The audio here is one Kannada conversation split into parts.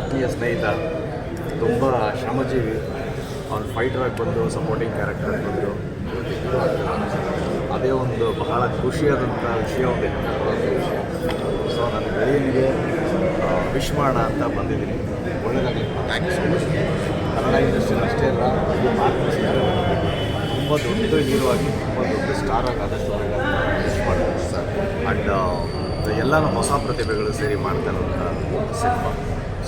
ಆತ್ಮೀಯ ಸ್ನೇಹಿತ, ತುಂಬ ಶ್ರಮಜೀವಿ, ಅವ್ನು ಆಗಿ ಬಂದು ಸಪೋರ್ಟಿಂಗ್ ಕ್ಯಾರೆಕ್ಟರ್ ಬಂದು, ಅದೇ ಒಂದು ಬಹಳ ಖುಷಿಯಾದಂಥ ವಿಷಯ ಒಂದು ಸೊ ನನ್ನ ಗೆಳೆಯನಿಗೆ ವಿಶ್ ಮಾಡೋಣ ಅಂತ ಬಂದಿದ್ದೀನಿ. ಒಳ್ಳೆಯದಾಗಿ thank you so much Kannada ಇಂಡಸ್ಟ್ರಿಯಲ್ಲಿ ಅಷ್ಟೇ ಅಲ್ಲ ತುಂಬ ದೊಡ್ಡ ಹೀರೋ ಆಗಿ ತುಂಬ ದೊಡ್ಡ ಸ್ಟಾರ್ ಆಗಿ ಆದಷ್ಟು ವಿಶ್ ಮಾಡ್ತೀನಿ. ಸರ್ ಆ್ಯಂಡ್ ಎಲ್ಲ ನಮ್ಮ ಹೊಸ ಪ್ರತಿಭೆಗಳು ಸೇರಿ ಮಾಡ್ತಾ ಇರುವಂಥ ಸಿನಿಮಾ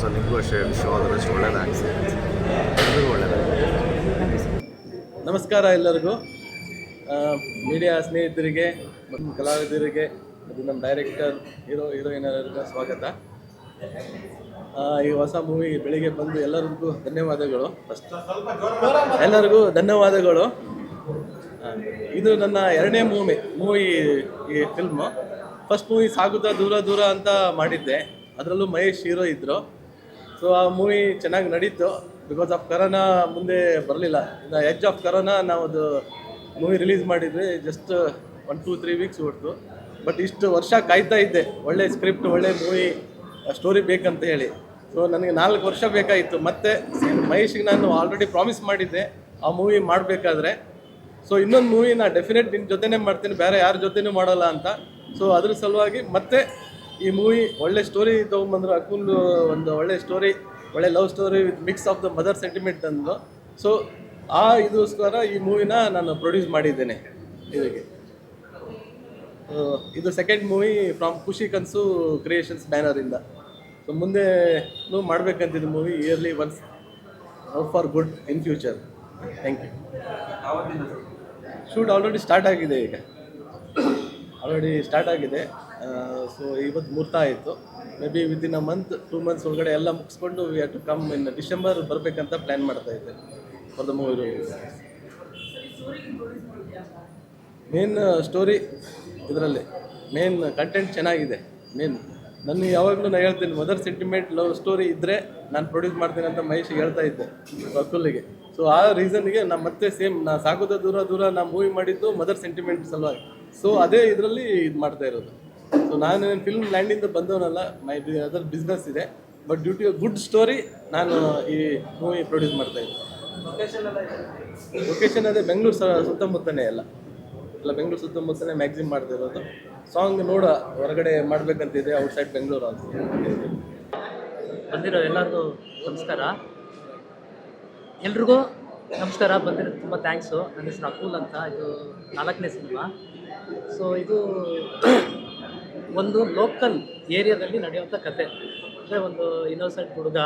ಸೊ ನಿಮಗೂ ಅಷ್ಟೇ ವಿಶ್ವಾದಷ್ಟು ಒಳ್ಳೆಯದಾಗಿ ಎಲ್ಲರಿಗೂ ನಮಸ್ಕಾರ ಎಲ್ಲರಿಗೂ. ಮೀಡಿಯಾ ಸ್ನೇಹಿತರಿಗೆ, ಮತ್ತು ಕಲಾವಿದರಿಗೆ, ಮತ್ತು ನಮ್ಮ ಡೈರೆಕ್ಟರ್ ಹೀರೋ ಹೀರೋಯಿನರಿಗೆ ಸ್ವಾಗತ. ಈ ಹೊಸ ಮೂವಿ ಬೆಳಿಗ್ಗೆ ಬಂದು ಎಲ್ಲರಿಗೂ ಧನ್ಯವಾದಗಳು. ಫಸ್ಟ್ ಎಲ್ಲರಿಗೂ ಧನ್ಯವಾದಗಳು. ಇದು ನನ್ನ ಎರಡನೇ ಮೂವಿ ಮೂವಿ ಈ ಫಿಲ್ಮು ಫಸ್ಟ್ ಮೂವಿ ಸಾಗುತ್ತಾ ದೂರ ದೂರ ಅಂತ ಮಾಡಿದ್ದೆ. ಅದರಲ್ಲೂ ಮಹೇಶ್ ಹೀರೋ ಇದ್ದರು ಸೊ ಆ ಮೂವಿ ಚೆನ್ನಾಗಿ ನಡೀತು. ಬಿಕಾಸ್ ಆಫ್ ಕರೋನಾ ಮುಂದೆ ಬರಲಿಲ್ಲ. ಇನ್ನು ಎಜ್ ಆಫ್ ಕರೋನಾ ನಾವು ಅದು ಮೂವಿ ರಿಲೀಸ್ ಮಾಡಿದ್ವಿ. Just one two three weeks ಹೊಡ್ತು. But ಇಷ್ಟು ವರ್ಷ ಕಾಯ್ತಾ ಇದ್ದೆ. ಒಳ್ಳೆ ಸ್ಕ್ರಿಪ್ಟ್ ಒಳ್ಳೆ ಮೂವಿ ಸ್ಟೋರಿ ಬೇಕಂತ ಹೇಳಿ. ಸೊ ನನಗೆ ನಾಲ್ಕು ವರ್ಷ ಬೇಕಾಗಿತ್ತು ಮತ್ತೆ ಮಹೇಶಿಗೆ ನಾನು ಆಲ್ರೆಡಿ ಪ್ರಾಮಿಸ್ ಮಾಡಿದ್ದೆ ಆ ಮೂವಿ ಮಾಡಬೇಕಾದ್ರೆ. ಸೊ ಇನ್ನೊಂದು ಮೂವಿ ನಾನು ಡೆಫಿನೆಟ್ ನಿನ್ನ ಜೊತೆನೇ ಮಾಡ್ತೀನಿ. ಬೇರೆ ಯಾರ ಜೊತೆನೂ ಮಾಡೋಲ್ಲ ಅಂತ. ಸೊ ಅದ್ರ ಸಲುವಾಗಿ ಮತ್ತೆ ಈ ಮೂವಿ ಒಳ್ಳೆ ಸ್ಟೋರಿ ತೊಗೊಂಬಂದ್ರು ಅಕುಲ್ ಒಂದು ಒಳ್ಳೆ ಸ್ಟೋರಿ ಒಳ್ಳೆ love story with mix of the mother sentiment ತಂದು. ಸೊ ಆ ಇದಕ್ಕೋಸ್ಕರ ಈ ಮೂವಿನ ನಾನು ಪ್ರೊಡ್ಯೂಸ್ ಮಾಡಿದ್ದೇನೆ ಇದಕ್ಕೆ ಇದು ಸೆಕೆಂಡ್ ಮೂವಿ ಫ್ರಮ್ ಖುಷಿ ಕನ್ಸು ಕ್ರಿಯೇಷನ್ಸ್ ಬ್ಯಾನರಿಂದ ಸೊ ಮುಂದೆ ಮಾಡ್ಬೇಕಂತಿದ್ದು movie early once for good in future thank you shoot already start ಆಗಿದೆ ಈಗ. ಆಲ್ರೆಡಿ ಸ್ಟಾರ್ಟ್ ಆಗಿದೆ. ಸೊ ಇವತ್ತು ಮುಹೂರ್ತ ಆಯಿತು. May be within a month two months ಒಳಗಡೆ ಎಲ್ಲ ಮುಗಿಸ್ಕೊಂಡು we to come in December ಬರಬೇಕಂತ ಪ್ಲ್ಯಾನ್ ಮಾಡ್ತಾ ಇದ್ದೆ for the movie main story ಇದರಲ್ಲಿ ಮೇನ್ ಕಂಟೆಂಟ್ ಚೆನ್ನಾಗಿದೆ. ಮೇನ್ ನಾನು ಯಾವಾಗಲೂ ನಾನು ಹೇಳ್ತೀನಿ ಮದರ್ ಸೆಂಟಿಮೆಂಟ್ ಲವ್ ಸ್ಟೋರಿ ಇದ್ದರೆ ನಾನು ಪ್ರೊಡ್ಯೂಸ್ ಮಾಡ್ತೀನಿ ಅಂತ ಮಹೇಶಿಗೆ ಹೇಳ್ತಾ ಇದ್ದೆ ಅಕ್ಕುಲಿಗೆ ಸೊ ಆ ರೀಸನ್ಗೆ ನಾನು ಮತ್ತೆ ಸೇಮ್ ನಾ ಸಾಕೋದ ದೂರ ದೂರ ನಾ ಮೂವಿ ಮಾಡಿದ್ದು ಮದರ್ ಸೆಂಟಿಮೆಂಟ್ ಸಲುವಾಗಿ. ಸೊ ಅದೇ ಇದರಲ್ಲಿ ಇದು ಮಾಡ್ತಾ ಇರೋದು. ಸೊ ನಾನು ಫಿಲ್ಮ್ ಲ್ಯಾಂಡಿಂದ ಬಂದವನಲ್ಲ ಮೈ ಅದರ್ ಬಿಸ್ನೆಸ್ ಇದೆ but due to good story ನಾನು ಈ ಮೂವಿ ಪ್ರೊಡ್ಯೂಸ್ ಮಾಡ್ತಾ ಇದ್ದೀನಿ ಲೊಕೇಶನ್ ಅದೇ ಬೆಂಗಳೂರು ಸುತ್ತಮುತ್ತನೇ ಎಲ್ಲ. ಎಲ್ಲ ಬೆಂಗಳೂರು ಸುತ್ತಮುತ್ತನೇ ಮ್ಯಾಕ್ಸಿಮ್ ಮಾಡ್ತಾ ಇರೋದು. ಸಾಂಗ್ ನೋಡ ಹೊರಗಡೆ ಮಾಡ್ಬೇಕಂತಿದೆ ಔಟ್ಸೈಡ್ ಬೆಂಗಳೂರು ಅಂತ. ಬಂದಿರೋ ಎಲ್ಲರಿಗೂ ನಮಸ್ಕಾರ. ಎಲ್ರಿಗೂ ನಮಸ್ಕಾರ ಬಂದಿರೋ ತುಂಬ ಥ್ಯಾಂಕ್ಸು ನನ್ನ ಹೆಸರು ಅಕುಲ್ ಅಂತ ಇದು ನಾಲ್ಕನೇ ಸಿನಿಮಾ ಸೊ ಇದು ಒಂದು ಲೋಕಲ್ ಏರಿಯಾದಲ್ಲಿ ನಡೆಯುವಂಥ ಕತೆ. ಅಂದರೆ ಒಂದು ಇನ್ನೋಸೆಂಟ್ ಹುಡುಗ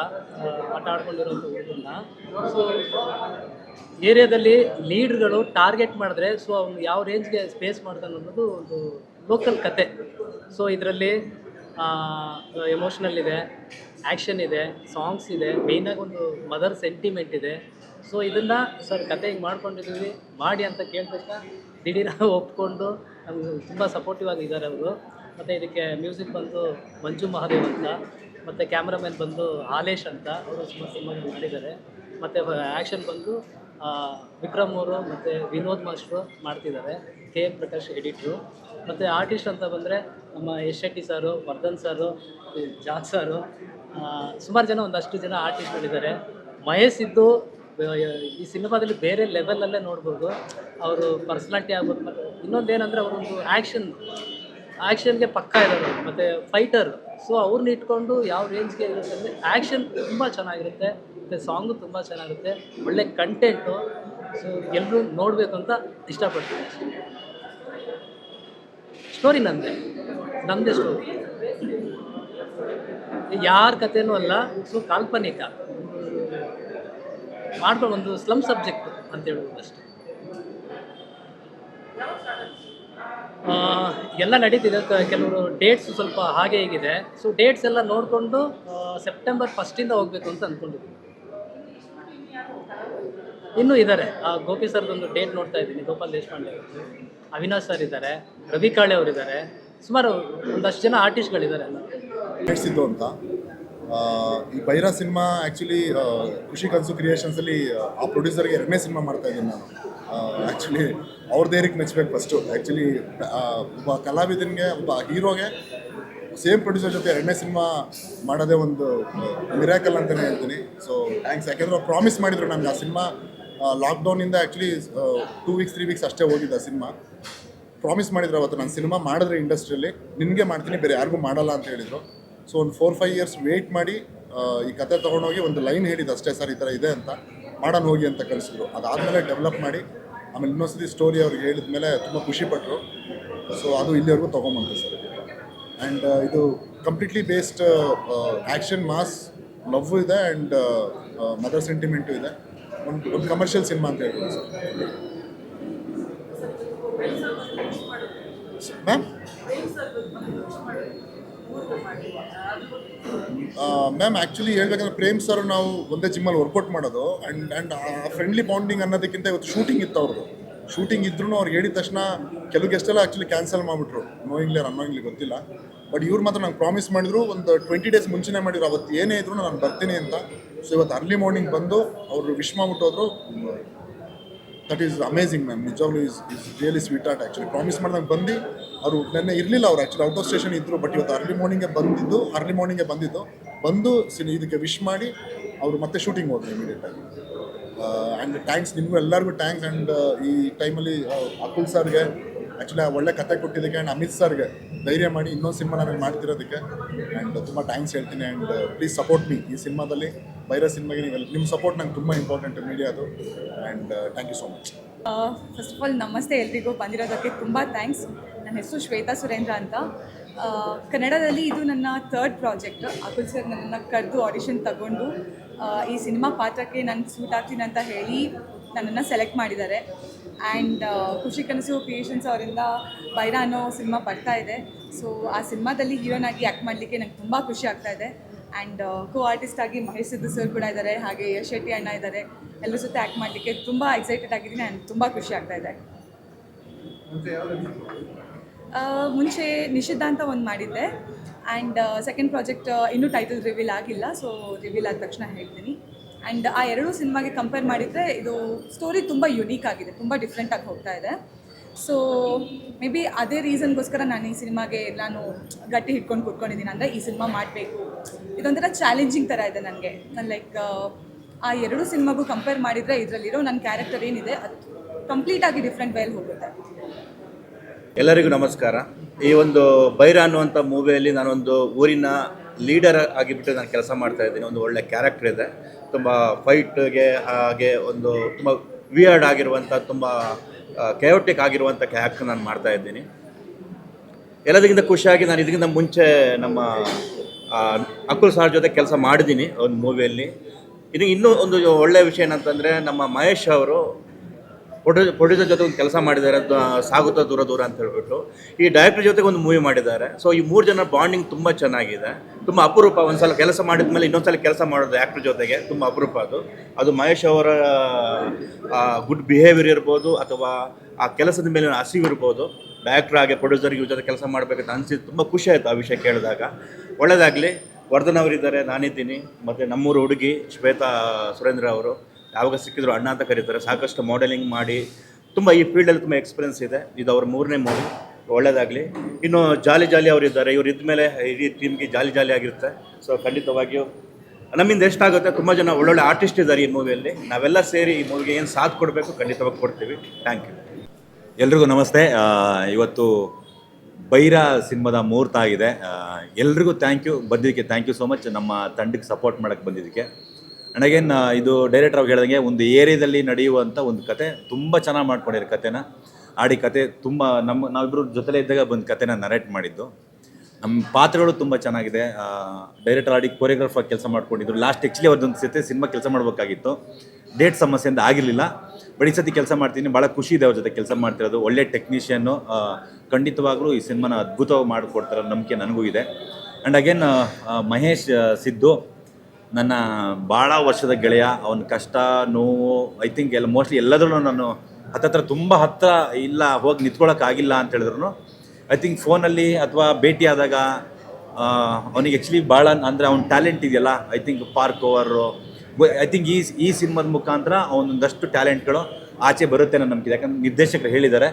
ಆಟ ಆಡ್ಕೊಂಡಿರೋ ಹುಡುಗನ್ನ. ಸೊ ಏರಿಯಾದಲ್ಲಿ ಲೀಡ್ಗಳು ಟಾರ್ಗೆಟ್ ಮಾಡಿದ್ರೆ ಸೊ ಅವ್ನು ಯಾವ ರೇಂಜ್ಗೆ ಸ್ಪೇಸ್ ಮಾಡ್ತಾನೆ ಅನ್ನೋದು ಒಂದು ಲೋಕಲ್ ಕತೆ. ಸೊ ಇದರಲ್ಲಿ ಎಮೋಷ್ನಲ್ ಇದೆ ಆ್ಯಕ್ಷನ್ ಇದೆ ಸಾಂಗ್ಸ್ ಇದೆ ಮೇಯ್ನಾಗಿ ಒಂದು ಮದರ್ ಸೆಂಟಿಮೆಂಟ್ ಇದೆ. ಸೊ ಇದನ್ನು ಸರ್ ಕತೆ ಹಿಂಗೆ ಮಾಡ್ಕೊಂಡಿದ್ದೀವಿ ಮಾಡಿ ಅಂತ ಕೇಳಿದ ತಕ್ಷಣ ದಿಢೀರ ಒಪ್ಕೊಂಡು, ನಮ್ಗೆ ತುಂಬ ಸಪೋರ್ಟಿವ್ ಆಗಿದ್ದಾರೆ ಅವರು. ಮತ್ತು ಇದಕ್ಕೆ ಮ್ಯೂಸಿಕ್ ಬಂದು ಮಂಜು ಮಹಾದೇವ್ ಅಂತ, ಮತ್ತು ಕ್ಯಾಮ್ರಾಮನ್ ಬಂದು ಆಲೇಶ್ ಅಂತ, ಅವರು ಸುಮಾರು ಸಿನಿಮಾ ಮಾಡಿದ್ದಾರೆ. ಮತ್ತು ಆ್ಯಕ್ಷನ್ ಬಂದು ವಿಕ್ರಮ್ ಅವರು ಮತ್ತು ವಿನೋದ್ ಮಾಸ್ಟ್ರು ಮಾಡ್ತಿದ್ದಾರೆ, ಕೆ ಎಂ ಪ್ರಕಾಶ್ ಎಡಿಟ್ರು. ಮತ್ತು ಆರ್ಟಿಸ್ಟ್ ಅಂತ ಬಂದರೆ ನಮ್ಮ ಯಶ್ ಶೆಟ್ಟಿ ಸಾರು, ವರ್ಧನ್ ಸರು ಜಾಕ್ ಸಾರು ಸುಮಾರು ಜನ, ಒಂದಷ್ಟು ಜನ ಆರ್ಟಿಸ್ಟ್ಗಳಿದ್ದಾರೆ ಮಹೇಶ್ ಇದ್ದು ಈ ಸಿನಿಮಾದಲ್ಲಿ ಬೇರೆ ಲೆವೆಲಲ್ಲೇ ನೋಡ್ಬೋದು. ಅವರು ಪರ್ಸ್ನಾಲಿಟಿ ಆಗ್ಬೋದು, ಮತ್ತು ಇನ್ನೊಂದೇನೆಂದರೆ ಅವರೊಂದು ಆ್ಯಕ್ಷನ್ ಆ್ಯಕ್ಷನ್ಗೆ ಪಕ್ಕ ಇರೋರು ಮತ್ತು ಫೈಟರ್ ಸೊ ಅವ್ರನ್ನ ಇಟ್ಕೊಂಡು ಯಾವ ರೇಂಜ್ಗೆ ಇರುತ್ತೆ ಅಂದರೆ ಆ್ಯಕ್ಷನ್ ತುಂಬ ಚೆನ್ನಾಗಿರುತ್ತೆ, ಮತ್ತು ಸಾಂಗು ತುಂಬ ಚೆನ್ನಾಗಿರುತ್ತೆ, ಒಳ್ಳೆ ಕಂಟೆಂಟು ಸೊ ಎಲ್ಲರೂ ನೋಡಬೇಕು ಅಂತ ಇಷ್ಟಪಡ್ತೀನಿ. ಸ್ಟೋರಿ ನಂದೆ ನಮ್ಮದೇ ಸ್ಟೋರಿ ಯಾರ ಕಥೆನೂ ಅಲ್ಲ ಸೊ ಕಾಲ್ಪನಿಕ. ಮಾಡ್ಕೊಂಡು ಒಂದು ಸ್ಲಮ್ ಸಬ್ಜೆಕ್ಟ್ ಅಂತ ಹೇಳ್ಬೋದು ಅಷ್ಟೇ. ಎಲ್ಲ ನಡೀತಿದೆ. ಕೆಲವರು ಡೇಟ್ಸ್ ಸ್ವಲ್ಪ ಹಾಗೆ ಹೀಗಿದೆ. ಸೊ ಡೇಟ್ಸ್ ಎಲ್ಲ ನೋಡಿಕೊಂಡು ಸೆಪ್ಟೆಂಬರ್ ಫಸ್ಟಿಂದ ಹೋಗಬೇಕು ಅಂತ ಅಂದ್ಕೊಂಡಿದ್ದೀನಿ ಇನ್ನೂ ಇದ್ದಾರೆ ಗೋಪಿ ಸರ್ದೊಂದು ಡೇಟ್ ನೋಡ್ತಾ ಇದ್ದೀನಿ. ಗೋಪಾಲ್ ದೇಶಪಾಂಡೆ ಅವಿನಾಶ್ ಸರ್ ಇದ್ದಾರೆ. ರವಿ ಕಾಳೆ ಅವರಿದ್ದಾರೆ. ಸುಮಾರು ಒಂದಷ್ಟು ಜನ ಆರ್ಟಿಸ್ಟ್ಗಳಿದ್ದಾರೆ ಡೇಟ್ಸ್ ಅಂತ. ಈ ಬೈರಾ ಸಿನಿಮಾ ಆ್ಯಕ್ಚುಲಿ ಖುಷಿ ಕನ್ಸು ಕ್ರಿಯೇಷನ್ಸಲ್ಲಿ ಆ ಪ್ರೊಡ್ಯೂಸರ್ಗೆ ಎರಡನೇ ಸಿನಿಮಾ ಮಾಡ್ತಾ ಇದ್ದೀನಿ ನಾನು. ಆ್ಯಕ್ಚುಲಿ ಅವ್ರ ದೇರಿಗೆ ಮೆಚ್ಚಬೇಕು ಫಸ್ಟು ಆ್ಯಕ್ಚುಲಿ ಒಬ್ಬ ಕಲಾವಿದನಿಗೆ ಒಬ್ಬ ಹೀರೋಗೆ ಸೇಮ್ ಪ್ರೊಡ್ಯೂಸರ್ ಜೊತೆ ಎರಡನೇ ಸಿನಿಮಾ ಮಾಡೋದೇ ಒಂದು ಮಿರಾಕಲ್ ಅಂತಲೇ ಹೇಳ್ತೀನಿ. ಸೊ ಥ್ಯಾಂಕ್ಸ್ ಯಾಕೆಂದ್ರೆ ಅವ್ರು ಪ್ರಾಮಿಸ್ ಮಾಡಿದ್ರು ನಮ್ಗೆ ಆ cinema ಲಾಕ್ಡೌನಿಂದ actually two weeks three weeks ಅಷ್ಟೇ ಹೋಗಿದ್ದ ಸಿನಿಮಾ ಪ್ರಾಮಿಸ್ ಮಾಡಿದ್ರು ಅವತ್ತು ನಾನು ಸಿನಿಮಾ ಮಾಡಿದ್ರೆ ಇಂಡಸ್ಟ್ರಿಯಲ್ಲಿ ನಿನಗೆ ಮಾಡ್ತೀನಿ ಬೇರೆ ಯಾರಿಗೂ ಮಾಡಲ್ಲ ಅಂತ ಹೇಳಿದರು. ಸೊ ಒಂದು ಫೋರ್ ಫೈವ್ ಇಯರ್ಸ್ ವೆಯ್ಟ್ ಮಾಡಿ ಆ, ಈ ಕತೆ ತೊಗೊಂಡೋಗಿ ಒಂದು ಲೈನ್ ಹೇಳಿದ್ದು ಅಷ್ಟೇ ಸರ್ ಈ ಥರ ಇದೆ ಅಂತ. ಮಾಡೋಣ ಹೋಗಿ ಅಂತ ಕಲಿಸಿದ್ರು ಅದಾದಮೇಲೆ ಡೆವಲಪ್ ಮಾಡಿ ಆಮೇಲೆ ಇನ್ನೊಂದ್ಸತಿ ಸ್ಟೋರಿ ಅವ್ರಿಗೆ ಹೇಳಿದ ಮೇಲೆ ತುಂಬ ಖುಷಿಪಟ್ಟರು ಸೊ ಅದು ಇಲ್ಲಿವರೆಗೂ ತೊಗೊಂಬಂತು ಸರ್. ಆ್ಯಂಡ್ ಇದು completely based action mass love ಇದೆ ಆ್ಯಂಡ್ ಮದರ್ ಸೆಂಟಿಮೆಂಟು ಇದೆ. ಒಂದು ಒಂದು ಕಮರ್ಷಿಯಲ್ ಸಿನಿಮಾ ಅಂತ ಹೇಳ್ಬೋದು ಸರ್. ಮ್ಯಾಮ್ ಮ್ಯಾಮ್ ಆ್ಯಕ್ಚುಲಿ ಹೇಳ್ಬೇಕಂದ್ರೆ ಪ್ರೇಮ್ ಸರ್ ನಾವು ಒಂದೇ ಜಿಮ್ಮಲ್ಲಿ ವರ್ಕೌಟ್ ಮಾಡೋದು. ಆ್ಯಂಡ್ ಆ್ಯಂಡ್ ಆ ಫ್ರೆಂಡ್ಲಿ ಬಾಂಡಿಂಗ್ ಅನ್ನೋದಕ್ಕಿಂತ ಇವತ್ತು ಶೂಟಿಂಗ್ ಇತ್ತು ಅವ್ರದ್ದು. ಶೂಟಿಂಗ್ ಇದ್ರೂ ಅವ್ರು ಹೇಳಿದ ತಕ್ಷಣ ಕೆಲವು ಗೆಸ್ಟೆಲ್ಲ ಆ್ಯಕ್ಚುಲಿ ಕ್ಯಾನ್ಸಲ್ ಮಾಡಿಬಿಟ್ರು. ನೋಯಿಂಗ್ಲಿ ಅನ್ನೋಯಿಂಗ್ಲಿ ಗೊತ್ತಿಲ್ಲ. ಬಟ್ ಇವ್ರು ಮಾತ್ರ ನಂಗೆ ಪ್ರಾಮಿಸ್ ಮಾಡಿದ್ರು, ಒಂದು ಟ್ವೆಂಟಿ ಡೇಸ್ ಮುಂಚೆನೇ ಮಾಡಿದ್ರು. ಅವತ್ತು ಏನೇ ಇದ್ರು ನಾನು ಬರ್ತೀನಿ ಅಂತ. ಸೊ ಇವತ್ತು ಅರ್ಲಿ ಮಾರ್ನಿಂಗ್ ಬಂದು ಅವರು ವಿಶ್ ಮಾಡ್ಬಿಟ್ಟೋದ್ರು ದಟ್ ಈಸ್ ಅಮೇಝಿಂಗ್ ಮ್ಯಾಮ್ ನಿಜವಾಗ್ಲೂ is is really sweetheart actually promise ಮಾಡ್ದಂಗೆ ಬಂದು ಅವರು ನೆನ್ನೆ ಇರಲಿಲ್ಲ ಅವ್ರು ಆ್ಯಕ್ಚುಲಿ ಔಟ್ ಆಫ್ ಸ್ಟೇಷನ್ ಇದ್ದರು ಬಟ್ ಇವತ್ತು ಅರ್ಲಿ ಮಾರ್ನಿಂಗೇ ಬಂದಿದ್ದು ಅರ್ಲಿ ಮಾರ್ನಿಂಗೆ ಬಂದಿದ್ದು. ಬಂದು ಸಿನಿ ಇದಕ್ಕೆ ವಿಶ್ ಮಾಡಿ ಅವರು ಮತ್ತೆ ಶೂಟಿಂಗ್ ಹೋದ್ರು ಇಮಿಡಿಯೇಟಾಗಿ ಆ್ಯಂಡ್ ಥ್ಯಾಂಕ್ಸ್ ನಿಮಗೂ ಎಲ್ಲರಿಗೂ ಥ್ಯಾಂಕ್ಸ್ ಆ್ಯಂಡ್ ಈ ಟೈಮಲ್ಲಿ ಅಕುಲ್ ಸರ್ಗೆ ಆ್ಯಕ್ಚುಲಿ ಒಳ್ಳೆ ಕತೆ ಕೊಟ್ಟಿದ್ದಕ್ಕೆ ಆ್ಯಂಡ್ ಅಮಿತ್ ಸರ್ಗೆ ಧೈರ್ಯ ಮಾಡಿ ಇನ್ನೊಂದು ಸಿನಿಮಾ ನನಗೆ ಮಾಡ್ತಿರೋದಕ್ಕೆ. ಆ್ಯಂಡ್ ತುಂಬ ಥ್ಯಾಂಕ್ಸ್ ಹೇಳ್ತೀನಿ ಆ್ಯಂಡ್ ಪ್ಲೀಸ್ ಸಪೋರ್ಟ್ ಮೀ ಈ ಸಿನಿಮಾದಲ್ಲಿ ಬೈರೋ ಸಿನಿಮಾಗೆ ನೀವು ನಿಮ್ಮ ಸಪೋರ್ಟ್ ನಂಗೆ ತುಂಬ important ಮೀಡಿಯಾದು and thank you so much first of all ನಮಸ್ತೆ ಎಲ್ರಿಗೂ. ಬಂದಿರೋದಕ್ಕೆ ತುಂಬ ಥ್ಯಾಂಕ್ಸ್ ನನ್ನ ಹೆಸರು ಶ್ವೇತಾ ಸುರೇಂದ್ರ ಅಂತ. ಕನ್ನಡದಲ್ಲಿ ಇದು ನನ್ನ ಥರ್ಡ್ ಪ್ರಾಜೆಕ್ಟ್ ಅಕುಲ್ ಸರ್ ನನ್ನನ್ನು ಕರೆದು ಆಡಿಷನ್ ತಗೊಂಡು ಈ ಸಿನಿಮಾ ಪಾತ್ರಕ್ಕೆ ನಾನು ಸೂಟ್ ಆಗ್ತೀನಿ ಅಂತ ಹೇಳಿ ನನ್ನನ್ನು ಸೆಲೆಕ್ಟ್ ಮಾಡಿದ್ದಾರೆ. ಆ್ಯಂಡ್ ಖುಷಿ ಕನಸು ಕ್ರಿಯೇಷನ್ಸ್ ಅವರಿಂದ ಬೈರಾ ಅನ್ನೋ ಸಿನಿಮಾ ಬರ್ತಾ ಇದೆ. ಸೊ ಆ ಸಿನಿಮಾದಲ್ಲಿ ಹೀರೋನಾಗಿ ಆ್ಯಕ್ಟ್ ಮಾಡಲಿಕ್ಕೆ ನಂಗೆ ತುಂಬ ಖುಷಿ ಆಗ್ತಾ ಇದೆ. ಆ್ಯಂಡ್ ಕೋ ಆರ್ಟಿಸ್ಟ್ ಆಗಿ ಮಹೇಶ್ ಸಿದ್ದು ಸರ್ ಕೂಡ ಇದ್ದಾರೆ ಹಾಗೆ ಯಶ್ ಶೆಟ್ಟಿ ಅಣ್ಣ ಇದ್ದಾರೆ ಎಲ್ಲರ ಜೊತೆ ಆ್ಯಕ್ಟ್ ಮಾಡಲಿಕ್ಕೆ ತುಂಬ ಎಕ್ಸೈಟೆಡ್ ಆಗಿದ್ದೀನಿ ಆ್ಯಂಡ್ ತುಂಬ ಖುಷಿ ಆಗ್ತಾ ಇದೆ. ಮುಂಚೆ ನಿಷಿದ್ಧ ಅಂತ ಒಂದು ಮಾಡಿದ್ದೆ. ಆ್ಯಂಡ್ ಸೆಕೆಂಡ್ ಪ್ರಾಜೆಕ್ಟ್ ಇನ್ನೂ ಟೈಟಲ್ ರಿವೀಲ್ ಆಗಿಲ್ಲ ಸೊ ರಿವೀಲ್ ಆದ ತಕ್ಷಣ ಹೇಳ್ತೀನಿ. ಆ್ಯಂಡ್ ಆ ಎರಡೂ ಸಿನಿಮಾಗೆ ಕಂಪೇರ್ ಮಾಡಿದರೆ ಇದು ಸ್ಟೋರಿ ತುಂಬ ಯುನೀಕ್ ಆಗಿದೆ, ತುಂಬ ಡಿಫ್ರೆಂಟಾಗಿ ಹೋಗ್ತಾ ಇದೆ. ಸೊ ಮೇ ಬಿ ಅದೇ ರೀಸನ್ಗೋಸ್ಕರ ನಾನು ಈ ಸಿನಿಮಾಗೆ ನಾನು ಗಟ್ಟಿ ಹಿಡ್ಕೊಂಡು ಕೂತ್ಕೊಂಡಿದ್ದೀನಿ ಅಂದರೆ ಈ ಸಿನಿಮಾ ಮಾಡಬೇಕು. ಇದೊಂಥರ ಚಾಲೆಂಜಿಂಗ್ ಥರ ಇದೆ ನನಗೆ. ನಾನು ಲೈಕ್ ಆ ಎರಡು ಸಿನಿಮಾಗೂ ಕಂಪೇರ್ ಮಾಡಿದರೆ ಇದರಲ್ಲಿರೋ ನನ್ನ ಕ್ಯಾರೆಕ್ಟರ್ ಏನಿದೆ, ಅದು ಕಂಪ್ಲೀಟಾಗಿ ಡಿಫ್ರೆಂಟ್ ವೇಲ್ ಹೋಗುತ್ತೆ. ಎಲ್ಲರಿಗೂ ನಮಸ್ಕಾರ. ಈ ಒಂದು ಬೈರ ಅನ್ನುವಂಥ ಮೂವಿಯಲ್ಲಿ ನಾನೊಂದು ಊರಿನ ಲೀಡರ್ ಆಗಿಬಿಟ್ಟು ನಾನು ಕೆಲಸ ಮಾಡ್ತಾ ಇದ್ದೀನಿ. ಒಂದು ಒಳ್ಳೆ ಕ್ಯಾರೆಕ್ಟರ್ ಇದೆ. ತುಂಬ ಫೈಟ್ಗೆ ಹಾಗೆ ಒಂದು ತುಂಬ ವಿಯರ್ಡ್ ಆಗಿರುವಂಥ ತುಂಬ ಕೆಯೋಟಿಕ್ ಆಗಿರುವಂಥ ಕ್ಯಾರೆಕ್ಟರ್ ನಾನು ಮಾಡ್ತಾ ಇದ್ದೀನಿ. ಎಲ್ಲದಕ್ಕಿಂತ ಖುಷಿಯಾಗಿ ನಾನು ಇದಕ್ಕಿಂತ ಮುಂಚೆ ನಮ್ಮ ಅಕುಲ್ ಸಾರ್ ಜೊತೆ ಕೆಲಸ ಮಾಡಿದ್ದೀನಿ ಒಂದು ಮೂವಿಯಲ್ಲಿ. ಇದು ಇನ್ನೂ ಒಂದು ಒಳ್ಳೆಯ ವಿಷಯ ಏನಂತಂದರೆ ನಮ್ಮ ಮಹೇಶ್ ಅವರು ಪ್ರೊಡ್ಯೂ ಪ್ರೊಡ್ಯೂಸರ್ ಜೊತೆ ಒಂದು ಕೆಲಸ ಮಾಡಿದ್ದಾರೆ ಸಾಗುತ್ತ ದೂರ ದೂರ ಅಂತ ಹೇಳ್ಬಿಟ್ಟು. ಈ ಡೈರೆಕ್ಟರ್ ಜೊತೆಗೆ ಒಂದು ಮೂವಿ ಮಾಡಿದ್ದಾರೆ. ಸೊ ಈ ಮೂರು ಜನ ಬಾಂಡಿಂಗ್ ತುಂಬ ಚೆನ್ನಾಗಿದೆ. ತುಂಬ ಅಪರೂಪ. ಒಂದ್ಸಲ ಕೆಲಸ ಮಾಡಿದ ಮೇಲೆ ಇನ್ನೊಂದ್ಸಲ ಕೆಲಸ ಮಾಡೋದು ಆ್ಯಕ್ಟರ್ ಜೊತೆಗೆ ತುಂಬ ಅಪರೂಪ ಅದು. ಅದು ಮಹೇಶ್ ಅವರ ಗುಡ್ ಬಿಹೇವಿಯರ್ ಇರ್ಬೋದು ಅಥವಾ ಆ ಕೆಲಸದ ಮೇಲೆ ಹಸಿವು ಇರ್ಬೋದು. ಡೈರೆಕ್ಟರ್ ಆಗಿ ಪ್ರೊಡ್ಯೂಸರ್ ಇವ್ರ ಜೊತೆ ಕೆಲಸ ಮಾಡಬೇಕಂತ ಅನಿಸಿದ್ದು ತುಂಬ ಖುಷಿ ಆಯಿತು ಆ ವಿಷಯ ಕೇಳಿದಾಗ. ಒಳ್ಳೆಯದಾಗಲಿ ವರ್ಧನ್ ಅವರಿದ್ದಾರೆ, ನಾನಿದ್ದೀನಿ. ಮತ್ತು ನಮ್ಮೂರು ಹುಡುಗಿ ಶ್ವೇತಾ ಸುರೇಂದ್ರ ಅವರು. ಯಾವಾಗ ಸಿಕ್ಕಿದ್ರು ಅಣ್ಣ ಅಂತ ಕರೀತಾರೆ. ಸಾಕಷ್ಟು ಮಾಡೆಲಿಂಗ್ ಮಾಡಿ ತುಂಬ ಈ ಫೀಲ್ಡಲ್ಲಿ ತುಂಬ ಎಕ್ಸ್ಪೀರಿಯನ್ಸ್ ಇದೆ. ಇದು ಅವ್ರ ಮೂರನೇ ಮೂವಿ ಒಳ್ಳೆಯದಾಗಲಿ ಇನ್ನು ಜಾಲಿ ಜಾಲಿ ಅವರು ಇದ್ದಾರೆ. ಇವ್ರು ಇದ್ಮೇಲೆ ಇಡೀ ಟೀಮ್ಗೆ ಜಾಲಿ ಜಾಲಿ ಆಗಿರುತ್ತೆ. ಸೊ ಖಂಡಿತವಾಗಿಯೂ ನಮ್ಮಿಂದ ಎಷ್ಟಾಗುತ್ತೆ ತುಂಬ ಜನ ಒಳ್ಳೊಳ್ಳೆ ಆರ್ಟಿಸ್ಟ್ ಇದ್ದಾರೆ ಈ ಮೂವಿಯಲ್ಲಿ ನಾವೆಲ್ಲ ಸೇರಿ ಈ ಮೂವಿಗೆ ಏನು ಸಾಥ್ ಕೊಡಬೇಕು? ಖಂಡಿತವಾಗಿ ಕೊಡ್ತೀವಿ. ಥ್ಯಾಂಕ್ ಯು ಎಲ್ರಿಗೂ ನಮಸ್ತೆ. ಇವತ್ತು ಬೈರ ಸಿನಿಮಾದ ಮುಹೂರ್ತ ಆಗಿದೆ. ಎಲ್ರಿಗೂ ಥ್ಯಾಂಕ್ ಯು ಬಂದಿದ್ದಕ್ಕೆ ಥ್ಯಾಂಕ್ ಯು ಸೋ ಮಚ್ ನಮ್ಮ ತಂಡಕ್ಕೆ ಸಪೋರ್ಟ್ ಮಾಡೋಕ್ಕೆ ಬಂದಿದ್ದಕ್ಕೆ. ಆ್ಯಂಡ್ ಅಗೇನ್ ಇದು ಡೈರೆಕ್ಟರ್ ಅವ್ರು ಹೇಳ್ದಂಗೆ ಒಂದು ಏರಿಯಾದಲ್ಲಿ ನಡೆಯುವಂಥ ಒಂದು ಕತೆ, ತುಂಬ ಚೆನ್ನಾಗಿ ಮಾಡ್ಕೊಂಡಿರೋ ಕತೆನ. ಆಡಿ ಕತೆ ತುಂಬ ನಮ್ಮ ನಾವಿಬ್ಬರು ಜೊತೆಲೇ ಇದ್ದಾಗ ಬಂದು ಕತೆನ ನರೇಟ್ ಮಾಡಿದ್ದು. ನಮ್ಮ ಪಾತ್ರಗಳು ತುಂಬ ಚೆನ್ನಾಗಿದೆ. ಡೈರೆಕ್ಟರ್ ಆಡಿ ಕೊರಿಯೋಗ್ರಾಫರ್ ಕೆಲಸ ಮಾಡ್ಕೊಂಡಿದ್ರು. ಲಾಸ್ಟ್ ಆ್ಯಕ್ಚುಲಿ ಅವ್ರದ್ದೊಂದು ಸತಿ ಸಿನಿಮಾ ಕೆಲಸ ಮಾಡಬೇಕಾಗಿತ್ತು. ಡೇಟ್ ಸಮಸ್ಯೆಯಿಂದ ಆಗಿರಲಿಲ್ಲ. ಬಟ್ ಈ ಸತಿ ಕೆಲಸ ಮಾಡ್ತೀನಿ. ಭಾಳ ಖುಷಿ ಇದೆ ಅವ್ರ ಜೊತೆ ಕೆಲಸ ಮಾಡ್ತಿರೋದು. ಒಳ್ಳೆ ಟೆಕ್ನಿಷಿಯನ್ನು ಖಂಡಿತವಾಗ್ಲೂ ಈ ಸಿನಿಮಾನ ಅದ್ಭುತವಾಗಿ ಮಾಡಿಕೊಡ್ತಾರೋ ನಂಬಿಕೆ ನನಗೂ ಇದೆ. ಆ್ಯಂಡ್ ಅಗೇನ್ ಮಹೇಶ್ ಸಿದ್ದು ನನ್ನ ಭಾಳ ವರ್ಷದ ಗೆಳೆಯ, ಅವನ ಕಷ್ಟ, ನೋವು ಐ ಥಿಂಕ್ ಎಲ್ಲ ಮೋಸ್ಟ್ಲಿ ಎಲ್ಲದರಲ್ಲೂ ನಾನು ಹತ್ತತ್ರ ತುಂಬ ಹತ್ತಿರ ಇಲ್ಲ, ಹೋಗಿ ನಿಂತ್ಕೊಳ್ಳೋಕ್ಕಾಗಿಲ್ಲ ಅಂತ ಹೇಳಿದ್ರು ಐ ಥಿಂಕ್ ಫೋನಲ್ಲಿ ಅಥವಾ ಭೇಟಿಯಾದಾಗ ಅವನಿಗೆ ಆ್ಯಕ್ಚುಲಿ ಭಾಳ ಅಂದರೆ ಅವ್ನ ಟ್ಯಾಲೆಂಟ್ ಇದೆಯಲ್ಲ I think park over I think ಈ ಈ ಸಿನಿಮಾದ ಮುಖಾಂತರ ಅವನೊಂದಷ್ಟು ಟ್ಯಾಲೆಂಟ್ಗಳು ಆಚೆ ಬರುತ್ತೆ ನಾನು ನಂಬಿಕೆ ಯಾಕಂದ್ರೆ ನಿರ್ದೇಶಕರು ಹೇಳಿದ್ದಾರೆ,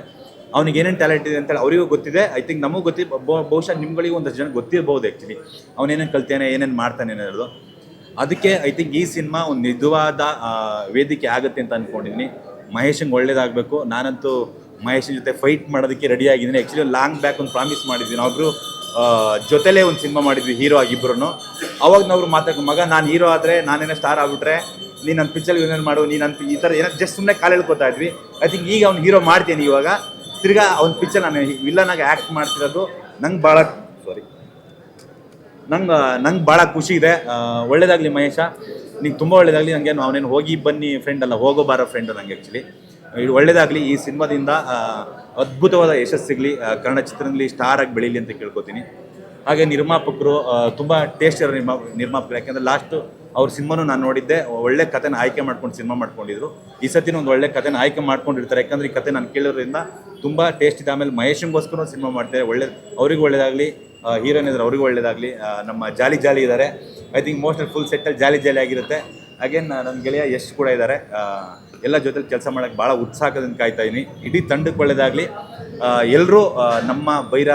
ಅವ್ನಿಗೆ ಏನೇನು ಟ್ಯಾಲೆಂಟ್ ಇದೆ ಅಂತೇಳಿ ಅವರಿಗೂ ಗೊತ್ತಿದೆ. ಐ ಥಿಂಕ್ ನಮಗೂ ಗೊತ್ತಿ, ಬಹು- ಬಹುಶಃ ನಿಮ್ಗಳಿಗೂ ಒಂದಷ್ಟು ಜನ ಗೊತ್ತಿರ್ಬೋದು ಆ್ಯಕ್ಚುಲಿ ಅವನೇನೇನು ಕಲ್ತಾನೆ, ಏನೇನು ಮಾಡ್ತಾನೆ ಅನ್ನೋದು. ಅದಕ್ಕೆ ಐ ಥಿಂಕ್ ಈ ಸಿನಿಮಾ ಒಂದು ನಿಜವಾದ ವೇದಿಕೆ ಆಗುತ್ತೆ ಅಂತ ಅಂದ್ಕೊಂಡಿದ್ದೀನಿ ಮಹೇಶಂಗೆ ಒಳ್ಳೇದಾಗಬೇಕು. ನಾನಂತೂ ಮಹೇಶನ ಜೊತೆ ಫೈಟ್ ಮಾಡೋದಕ್ಕೆ ರೆಡಿ ಆಗಿದ್ದೀನಿ. ಆ್ಯಕ್ಚುಲಿ ಲಾಂಗ್ ಬ್ಯಾಕ್ ಒಂದು ಪ್ರಾಮಿಸ್ ಮಾಡಿದ್ವಿ. ನಾವೊಬ್ರು ಜೊತೆಲೇ ಒಂದು ಸಿನಿಮಾ ಮಾಡಿದ್ವಿ ಹೀರೋ ಆಗಿಬ್ಬರು ಅವಾಗ ನಾವು ಮಾತಾಡ್ಕೊ ಮಗ, ನಾನು ಹೀರೋ ಆದರೆ ನಾನೇನೋ ಸ್ಟಾರ್ ಆಗಿಬಿಟ್ರೆ, ನೀನು ನನ್ನ ಪಿಕ್ಚರ್ ಏನೇನು ಮಾಡು, ನೀನು ನನ್ನ ಈ ಥರ ಏನೋ ಜಸ್ಟ್ ಸುಮ್ಮನೆ ಕಾಲು ಹೇಳ್ಕೊತಾ ಇದ್ವಿ. ಐ ಥಿಂಕ್ ಈಗ ಅವ್ನು ಹೀರೋ ಮಾಡ್ತೀನಿ ಇವಾಗ. ತಿರ್ಗಾ ಅವ್ನ ಪಿಕ್ಚರ್ ನಾನು ವಿಲ್ಲನಾಗಿ ಆ್ಯಕ್ಟ್ ಮಾಡ್ತಿರೋದು ನಂಗೆ ಭಾಳ ನಂಗೆ ನಂಗೆ ಭಾಳ ಖುಷಿ ಇದೆ. ಒಳ್ಳೇದಾಗಲಿ ಮಹೇಶ. ನಿಂಗೆ ತುಂಬ ಒಳ್ಳೇದಾಗಲಿ. ನನಗೆ ಅವನೇನು ಹೋಗಿ ಬನ್ನಿ ಫ್ರೆಂಡ್ ಅಲ್ಲ, ಹೋಗೋ ಬಾರೋ ಫ್ರೆಂಡ್ ನಂಗೆ ಆ್ಯಕ್ಚುಲಿ ಇದು ಒಳ್ಳೇದಾಗಲಿ, ಈ ಸಿನಿಮಾದಿಂದ ಅದ್ಭುತವಾದ ಯಶಸ್ಸು ಸಿಗಲಿ ಕನ್ನಡ ಚಿತ್ರದಲ್ಲಿ ಸ್ಟಾರ್ ಆಗಿ ಬೆಳೀಲಿ ಅಂತ ಕೇಳ್ಕೊತೀನಿ. ಹಾಗೆ ನಿರ್ಮಾಪಕರು ತುಂಬ ಟೇಸ್ಟ್ ಇರೋ ನಿರ್ಮಾ, ನಿರ್ಮಾಪಕರು. ಯಾಕೆಂದರೆ ಲಾಸ್ಟು ಅವ್ರ ಸಿನಿಮಾನು ನಾನು ನೋಡಿದ್ದೆ. ಒಳ್ಳೆ ಕಥೆನ ಆಯ್ಕೆ ಮಾಡ್ಕೊಂಡು ಸಿನಿಮಾ ಮಾಡ್ಕೊಂಡಿದ್ರು. ಈ ಸತಿನ ಒಂದು ಒಳ್ಳೆ ಕಥೆನ ಆಯ್ಕೆ ಮಾಡ್ಕೊಂಡಿರ್ತಾರೆ. ಯಾಕಂದ್ರೆ ಈ ಕತೆ ನಾನು ಕೇಳೋದ್ರಿಂದ ತುಂಬ ಟೇಸ್ಟ್ ಇದೆ. ಆಮೇಲೆ ಮಹೇಶಂಗೋಸ್ಕರ ಸಿನಿಮಾ ಮಾಡ್ತಾರೆ. ಒಳ್ಳೆ, ಅವ್ರಿಗೂ ಒಳ್ಳೇದಾಗಲಿ. ಹೀರೋಯಿನ್ ಇದ್ದಾರೆ ಅವ್ರಿಗೂ ಒಳ್ಳೇದಾಗಲಿ. ನಮ್ಮ ಜಾಲಿ ಜಾಲಿ ಇದ್ದಾರೆ. ಐ ಥಿಂಕ್ ಮೋಸ್ಟ್ ಫುಲ್ ಸೆಟ್ಟಲ್ಲಿ ಜಾಲಿ ಜಾಲಿ ಆಗಿರುತ್ತೆ. ಅಗೇನ್ ನನ್ನ ಗೆಳೆಯ ಯಶ್ ಕೂಡ ಇದ್ದಾರೆ. ಎಲ್ಲ ಜೊತೆಲಿ ಕೆಲಸ ಮಾಡೋಕ್ಕೆ ಭಾಳ ಉತ್ಸಾಹದಿಂದ ಕಾಯ್ತಾ ಇದ್ದೀನಿ ಇಡೀ ತಂಡಕ್ಕೆ ಒಳ್ಳೇದಾಗಲಿ. ಎಲ್ಲರೂ ನಮ್ಮ ಬೈರ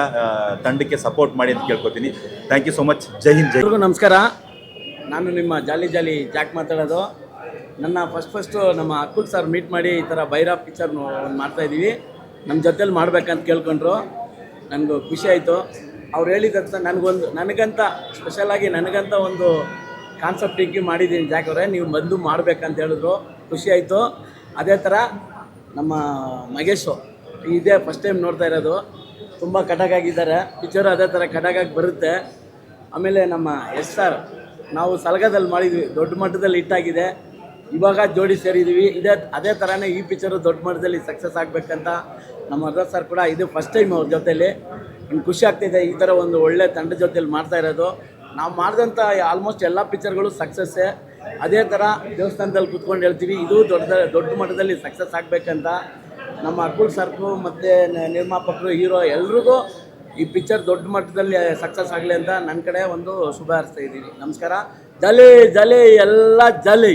ತಂಡಕ್ಕೆ ಸಪೋರ್ಟ್ ಮಾಡಿ ಅಂತ ಕೇಳ್ಕೊತೀನಿ. ಥ್ಯಾಂಕ್ ಯು ಸೊ ಮಚ್ ಜೈ ಹಿಂದ್ ಜೈ ನಮಸ್ಕಾರ. ನಾನು ನಿಮ್ಮ ಜಾಲಿ ಜಾಲಿ ಜಾಕ್ ಮಾತಾಡೋದು. ನನ್ನ ಫಸ್ಟ್ ಫಸ್ಟು ನಮ್ಮ ಅಕ್ಕುಲ್ ಸರ್ ಮೀಟ್ ಮಾಡಿ ಈ ಥರ ಬೈರಾ ಪಿಕ್ಚರ್ ಮಾಡ್ತಾಯಿದ್ದೀವಿ ನಮ್ಮ ಜೊತೇಲಿ ಮಾಡ್ಬೇಕಂತ ಕೇಳ್ಕೊಂಡ್ರು. ನನಗೂ ಖುಷಿ ಆಯಿತು. ಅವ್ರು ಹೇಳಿದಂತ ನನಗೊಂದು, ನನಗಂತ ಸ್ಪೆಷಲಾಗಿ ನನಗಂತ ಒಂದು ಕಾನ್ಸೆಪ್ಟ್ ಇಕ್ಕಿ ಮಾಡಿದ್ದೀನಿ ಜಾಕ್ ಅವರೇ. ನೀವು ಬಂದು ಮಾಡಬೇಕಂತ ಹೇಳಿದ್ರು. ಖುಷಿ ಆಯಿತು. ಅದೇ ಥರ ನಮ್ಮ ಮಗೇಶು ಇದೇ ಫಸ್ಟ್ ಟೈಮ್ ನೋಡ್ತಾ ಇರೋದು. ತುಂಬ ಕಟಕಾಗಿದ್ದಾರೆ ಪಿಕ್ಚರು ಅದೇ ಥರ ಕಟಕಾಗಿ ಬರುತ್ತೆ. ಆಮೇಲೆ ನಮ್ಮ ಎಸ್ ಸರ್ ನಾವು ಸಲಗದಲ್ಲಿ ಮಾಡಿದ್ವಿ. ದೊಡ್ಡ ಮಟ್ಟದಲ್ಲಿ ಹಿಟ್ಟಾಗಿದೆ ಇವಾಗ ಜೋಡಿ ಸೇರಿದ್ದೀವಿ ಇದೇ, ಅದೇ ಥರನೇ ಈ ಪಿಕ್ಚರು ದೊಡ್ಡ ಮಟ್ಟದಲ್ಲಿ ಸಕ್ಸಸ್ ಆಗಬೇಕಂತ ನಮ್ಮ ಅರ್ಧ ಸರ್ ಕೂಡ ಇದು ಫಸ್ಟ್ ಟೈಮ್ ಅವ್ರ ಜೊತೆಲಿ. ಖುಷಿ ಆಗ್ತಿದೆ ಈ ಥರ ಒಂದು ಒಳ್ಳೆ ತಂಡ ಜೊತೆಯಲ್ಲಿ ಮಾಡ್ತಾ ಇರೋದು. ನಾವು ಮಾಡಿದಂಥ ಆಲ್ಮೋಸ್ಟ್ ಎಲ್ಲ ಪಿಕ್ಚರ್ಗಳು ಸಕ್ಸಸ್ಸೇ ಅದೇ ಥರ ದೇವಸ್ಥಾನದಲ್ಲಿ ಕೂತ್ಕೊಂಡು ಹೇಳ್ತೀವಿ, ಇದು ದೊಡ್ಡ ದೊಡ್ಡ ಮಟ್ಟದಲ್ಲಿ ಸಕ್ಸಸ್ ಆಗಬೇಕಂತ. ನಮ್ಮ ಅಕುಲ್ ಸರ್ಕು ಮತ್ತು ನಿರ್ಮಾಪಕರು ಹೀರೋ ಎಲ್ರಿಗೂ ಈ ಪಿಕ್ಚರ್ ದೊಡ್ಡ ಮಟ್ಟದಲ್ಲಿ ಸಕ್ಸಸ್ ಆಗಲಿ ಅಂತ ನನ್ನ ಕಡೆ ಒಂದು ಶುಭ ಹಾರಿಸ್ತಾ ಇದ್ದೀನಿ. ನಮಸ್ಕಾರ. ಜಲಿ ಜಲಿ, ಎಲ್ಲ ಜಲಿ.